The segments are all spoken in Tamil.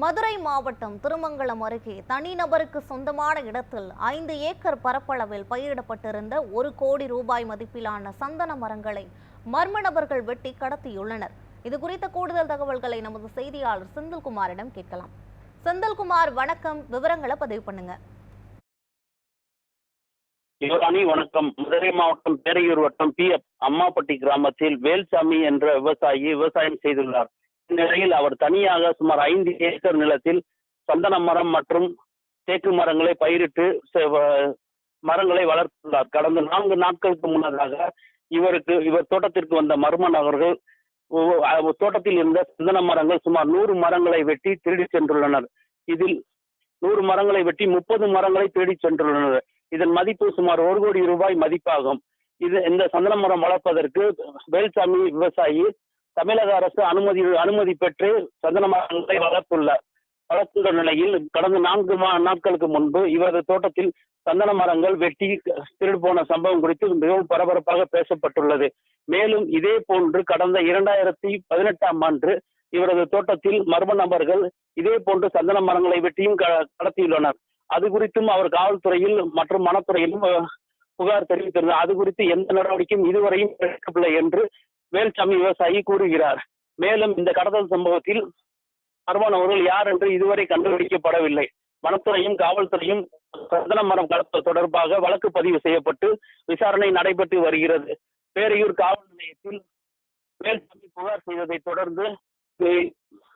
மதுரை மாவட்டம் திருமங்கலம் அருகே தனிநபருக்கு சொந்தமான இடத்தில் ஐந்து ஏக்கர் பரப்பளவில் பயிரிடப்பட்டிருந்த ஒரு கோடி ரூபாய் மதிப்பிலான சந்தன மரங்களை மர்ம நபர்கள் வெட்டி கடத்தியுள்ளனர். இது குறித்த கூடுதல் தகவல்களை நமது செய்தியாளர் செந்தில்குமாரிடம் கேட்கலாம். செந்தில்குமார் வணக்கம். விவரங்களை பதிவு பண்ணுங்க. யுவராணி வணக்கம். மதுரை மாவட்டம் பேரையூர் வட்டம் பி எப் அம்மாப்பட்டி கிராமத்தில் வேல்சாமி என்ற விவசாயி விவசாயம் செய்துள்ளார். நிலையில் அவர் தனியாக சுமார் ஐந்து ஏக்கர் நிலத்தில் சந்தன மரம் மற்றும் தேக்கு மரங்களை பயிரிட்டு மரங்களை வளர்த்துள்ளார். கடந்த நான்கு நாட்களுக்கு முன்னதாக இவருக்கு இவர் தோட்டத்திற்கு வந்த மர்ம நபர்கள் தோட்டத்தில் இருந்த சந்தன மரங்கள் சுமார் நூறு மரங்களை வெட்டி திருடி சென்றுள்ளனர். இதில் நூறு மரங்களை வெட்டி முப்பது மரங்களை தேடி சென்றுள்ளனர். இதன் மதிப்பு சுமார் ஒரு கோடி ரூபாய் மதிப்பாகும். இது இந்த சந்தன மரம் வளர்ப்பதற்கு வேல்சாமி விவசாயி தமிழக அரசு அனுமதி அனுமதி பெற்று சந்தன மரங்களை வளர்த்துள்ளார். வளர்த்துள்ள நிலையில் கடந்த நான்கு நாட்களுக்கு முன்பு இவரது தோட்டத்தில் சந்தன மரங்கள் வெட்டி திருடு போன சம்பவம் குறித்து மிகவும் பரபரப்பாக பேசப்பட்டுள்ளது. மேலும் இதே போன்று கடந்த இரண்டாயிரத்தி பதினெட்டாம் ஆண்டு இவரது தோட்டத்தில் மர்ம நபர்கள் இதே போன்று சந்தன மரங்களை வெட்டியும் கடத்தியுள்ளனர். அது குறித்தும் அவர் காவல்துறையில் மற்றும் வனத்துறையிலும் புகார் தெரிவித்திருந்தார். அது குறித்து எந்த நடவடிக்கையும் இதுவரையும் எடுக்கவில்லை என்று வேல்சாமி விவசாயி கூறுகிறார். மேலும் இந்த கடத்தல் சம்பவத்தில் மர்மனவர்கள் யார் என்று இதுவரை கண்டுபிடிக்கப்படவில்லை. வனத்துறையும் காவல்துறையும் சந்தன மரம் கடத்தல் தொடர்பாக வழக்கு பதிவு செய்யப்பட்டு விசாரணை நடைபெற்று வருகிறது. பேரையூர் காவல் நிலையத்தில் வேல்சாமி புகார் செய்ததை தொடர்ந்து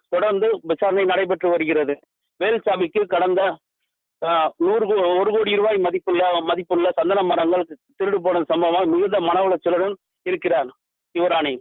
தொடர்ந்து விசாரணை நடைபெற்று வருகிறது. வேல்சாமிக்கு கடந்த நூறு கோ- ஒரு கோடி ரூபாய் மதிப்புள்ள மதிப்புள்ள சந்தன மரங்கள் திருடு போன சம்பவம் மிகுந்த மன உளைச்சலுடன் இருக்கிறார். யுவராணி